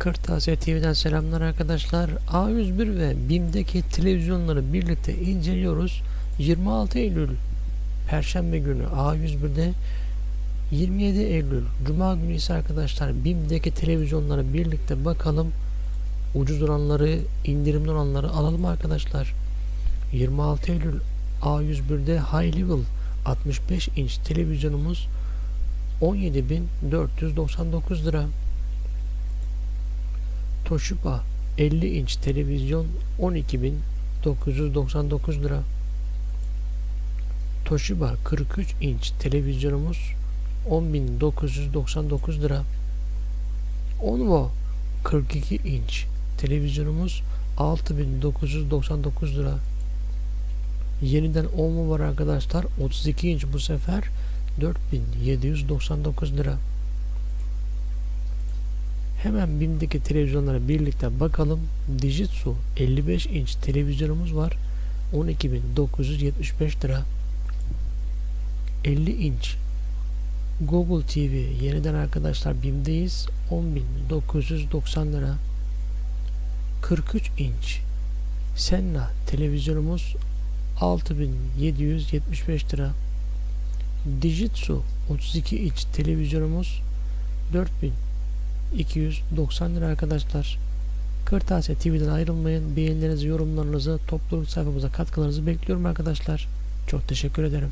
Kırtasiye TV'den selamlar arkadaşlar. A101 ve BİM'deki televizyonları birlikte inceliyoruz. 26 Eylül Perşembe günü A101'de 27 Eylül Cuma günü ise arkadaşlar BİM'deki televizyonlara birlikte bakalım. Ucuz olanları, indirimli olanları alalım arkadaşlar. 26 Eylül A101'de High Level 65 inç televizyonumuz 17.499 lira. Toshiba 50 inç televizyon 12.999 lira. Toshiba 43 inç televizyonumuz 10.999 lira. Onvo 42 inç televizyonumuz 6.999 lira. Yeniden Onvo var arkadaşlar 32 inç bu sefer 4799 lira. Hemen BİM'deki televizyonlara birlikte bakalım. Dijitsu 55 inç televizyonumuz var. 12.975 lira. 50 inç Google TV yeniden arkadaşlar BİM'deyiz. 10.990 lira. 43 inç Senna televizyonumuz 6.775 lira. Dijitsu 32 inç televizyonumuz 4000 290 lira arkadaşlar. Kırtasiye TV'den ayrılmayın. Beğenilerinizi, yorumlarınızı, topluluk sayfamıza katkılarınızı bekliyorum arkadaşlar. Çok teşekkür ederim.